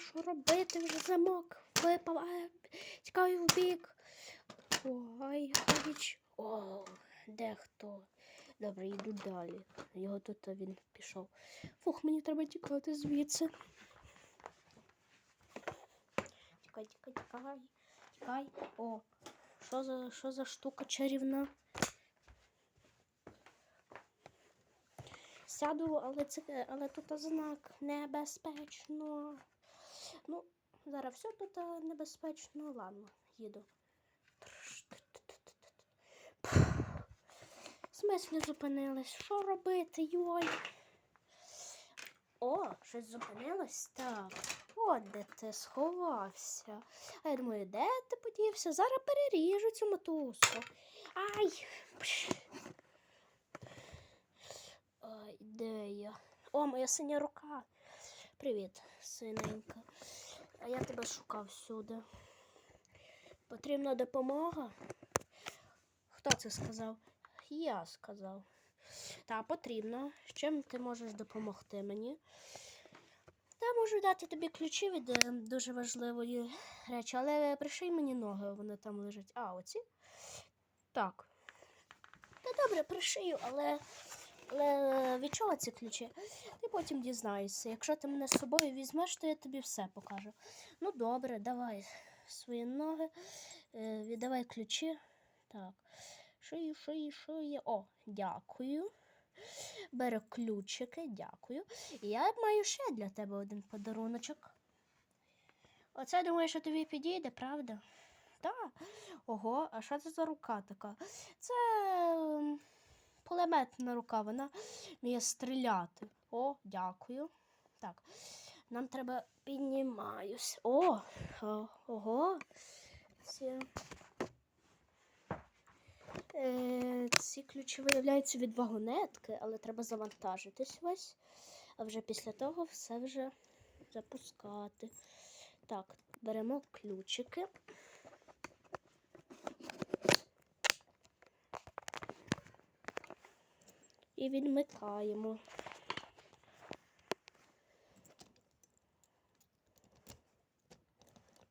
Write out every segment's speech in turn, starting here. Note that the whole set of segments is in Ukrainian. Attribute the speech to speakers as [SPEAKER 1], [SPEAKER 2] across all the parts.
[SPEAKER 1] що робити? Вже замок випав. А, тікаю в бік. Ой, ходіч. О, де хто? Добре, йду далі. Його тут він пішов. Фух, мені треба тікати звідси. Тікай, тікай, тікай. Тікай. О, що за, що за штука чарівна? Сяду, але це але тут знак небезпечно. Ну, зараз все тут небезпечно. Ладно, їду. Смислі зупинилась? Що робити, йой? О, щось зупинилось? Так. От де ти сховався. А я думаю, де ти подівся? Зараз переріжу цю мотузку. Ай! Ай, де я? О, моя синя рука. Привіт, синенька. А я тебе шукав всюди. Потрібна допомога? Хто це сказав? Я сказав. Та потрібно. Чим ти можеш допомогти мені? Та можу дати тобі ключі від е, дуже важливої речі, але приший мені ноги, вони там лежать. А, оці? Так. Та добре, пришию, але від чого ці ключі? Ти потім дізнаєшся. Якщо ти мене з собою візьмеш, то я тобі все покажу. Ну, добре, давай свої ноги, е, віддавай ключі. Так. Шию, шию, шию. О, дякую. Беру ключики, дякую. І я маю ще для тебе один подаруночок. Оце думаю, що тобі підійде, правда? Так. Ого, а що це за рука така? Це ем, кулеметна рука, вона вміє стріляти. О, дякую. Так, нам треба піднімаюсь. О, о ого. Ці, е, ці ключі виявляються від вагонетки, але треба завантажитись весь. А вже після того все вже запускати. Так, беремо ключики. І відмикаємо.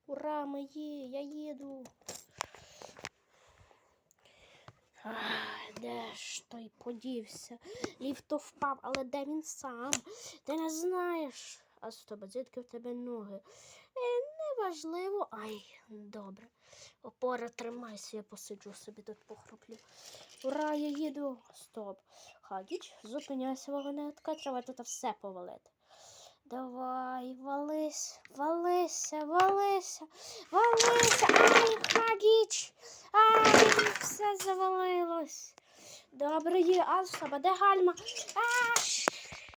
[SPEAKER 1] Ура, ми є, я їду. Ах, де ж той подівся? Ліфто впав, але де він сам? Ти не знаєш. А стоп, звідки в тебе ноги? Е, неважливо. Ай, добре. Опора тримайся, я посиджу собі тут похроплю. Ура, я їду. Стоп. Хагіч, зупиняйся, вагонетка, треба тут все повалити. Давай, вались, валися, валися, валися. Ай, Хагіч! Ай, все завалилось. Добре, є, а а де гальма? А,